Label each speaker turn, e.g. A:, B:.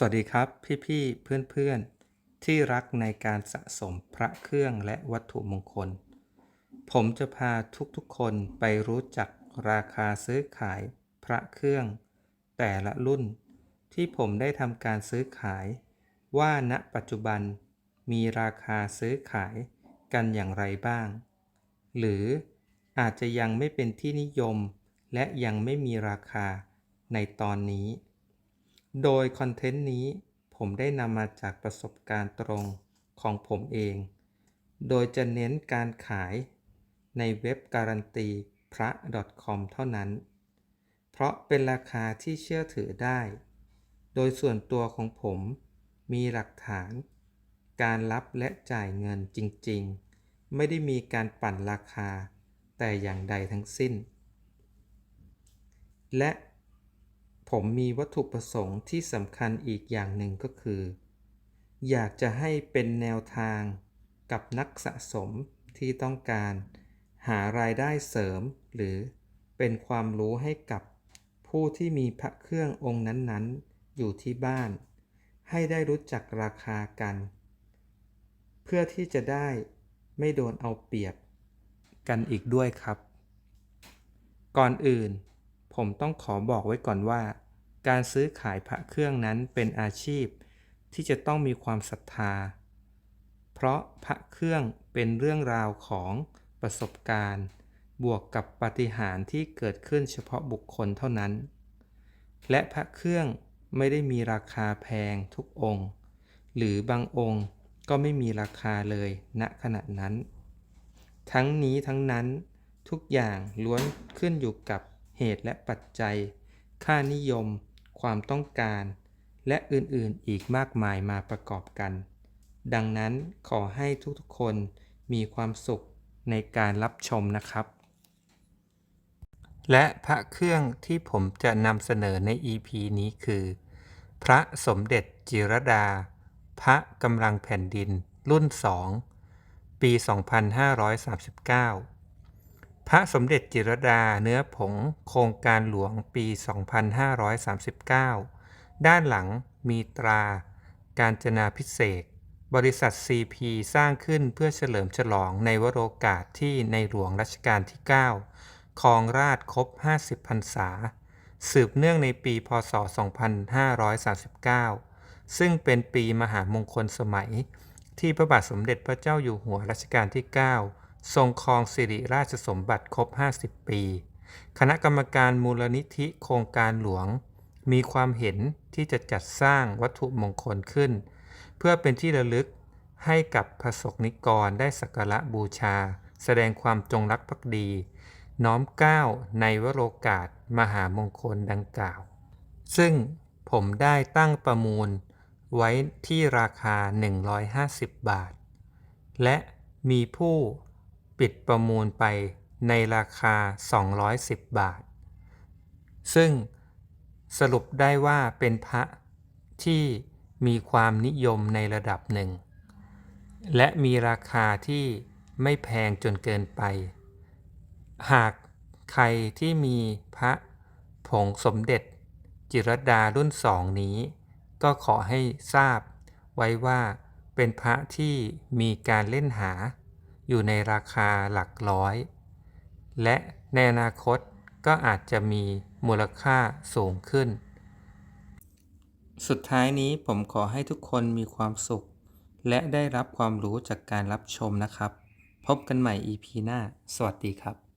A: สวัสดีครับพี่ๆเพื่อนๆ ที่รักในการสะสมพระเครื่องและวัตถุมงคล ผมจะพาทุกๆคนไปรู้จักราคาซื้อขายพระเครื่อง แต่ละรุ่นที่ผมได้ทำการซื้อขาย ว่าณปัจจุบันมีราคาซื้อขายกันอย่างไรบ้าง หรืออาจจะยังไม่เป็นที่นิยมและยังไม่มีราคาในตอนนี้ โดยคอนเทนต์นี้ผมได้นำมาจากประสบการณ์ตรงของผมเอง โดยจะเน้นการขายในเว็บการันตีพระ .com เท่านั้น เพราะเป็นราคาที่เชื่อถือได้ โดยส่วนตัวของผมมีหลักฐาน การรับและจ่ายเงินจริงๆ ไม่ได้มีการปั่นราคาแต่อย่างใดทั้งสิ้น และ ผมมีวัตถุประสงค์ที่สำคัญอีกอย่างหนึ่งก็คือ อยากจะให้เป็นแนวทางกับนักสะสมที่ต้องการหารายได้เสริม หรือเป็นความรู้ให้กับผู้ที่มีพระเครื่ององค์นั้นๆ อยู่ที่บ้าน ให้ได้รู้จักราคากัน เพื่อที่จะได้ไม่โดนเอาเปรียบ กันอีกด้วยครับ ก่อนอื่น ผมต้องขอบอกไว้ก่อนว่า การซื้อขายพระเครื่องนั้นเป็นอาชีพ ที่จะต้องมีความศรัทธา เพราะพระเครื่องเป็นเรื่องราวของประสบการณ์ บวกกับปาฏิหาริย์ที่เกิดขึ้นเฉพาะบุคคลเท่านั้น และพระเครื่องไม่ได้มีราคาแพงทุกองค์ หรือบางองค์ก็ไม่มีราคาเลยณขณะนั้น ทั้งนี้ทั้งนั้นทุกอย่างล้วนขึ้นอยู่กับ เหตุและปัจจัย ค่านิยม ความต้องการ และอื่นๆอีกมากมายมาประกอบกัน ดังนั้นขอให้ทุกๆคนมีความสุขในการรับชมนะครับ และพระเครื่องที่ผมจะนำเสนอใน EP นี้คือ พระสมเด็จจิรดา พระกำลังแผ่นดินรุ่น 2 ปี 2539 พระสมเด็จจิรดาเนื้อผงโครงการหลวงปี 2539 ด้านหลังมีตรา การจนาพิเศษ บริษัท CP สร้างขึ้นเพื่อเฉลิมฉลองในวโรกาสที่ในหลวงรัชกาลที่ 9 ครองราชครบ 50 พรรษา สืบเนื่องในปีพศ 2539 ซึ่งเป็นปีมหามงคลสมัย ที่พระบาทสมเด็จพระเจ้าอยู่หัวรัชกาลที่ 9 ทรงครองสิริราชสมบัติครบ 50 ปี คณะกรรมการมูลนิธิโครงการหลวง มีความเห็นที่จะจัดสร้างวัตถุมงคลขึ้น เพื่อเป็นที่ระลึกให้กับพระสกนิกรได้สักการะบูชา แสดงความจงรักภักดี น้อมก้าวในวโรกาสมหามงคลดังกล่าว ซึ่งผมได้ตั้งประมูลไว้ที่ราคา 150 บาท และมีผู้ ปิดประมูลไปในราคา 210 บาท ซึ่งสรุปได้ว่าเป็นพระที่มีความนิยมในระดับหนึ่ง และมีราคาที่ไม่แพงจนเกินไป หากใครที่มีพระผงสมเด็จ จิรดารุ่นสองนี้ ก็ขอให้ทราบไว้ว่าเป็นพระที่มีการเล่นหา อยู่ในราคาหลักร้อย และในอนาคตก็อาจจะมีมูลค่าสูงขึ้น สุดท้ายนี้ผมขอให้ทุกคนมีความสุข และได้รับความรู้จากการรับชมนะครับ พบกันใหม่ EP หน้า สวัสดีครับ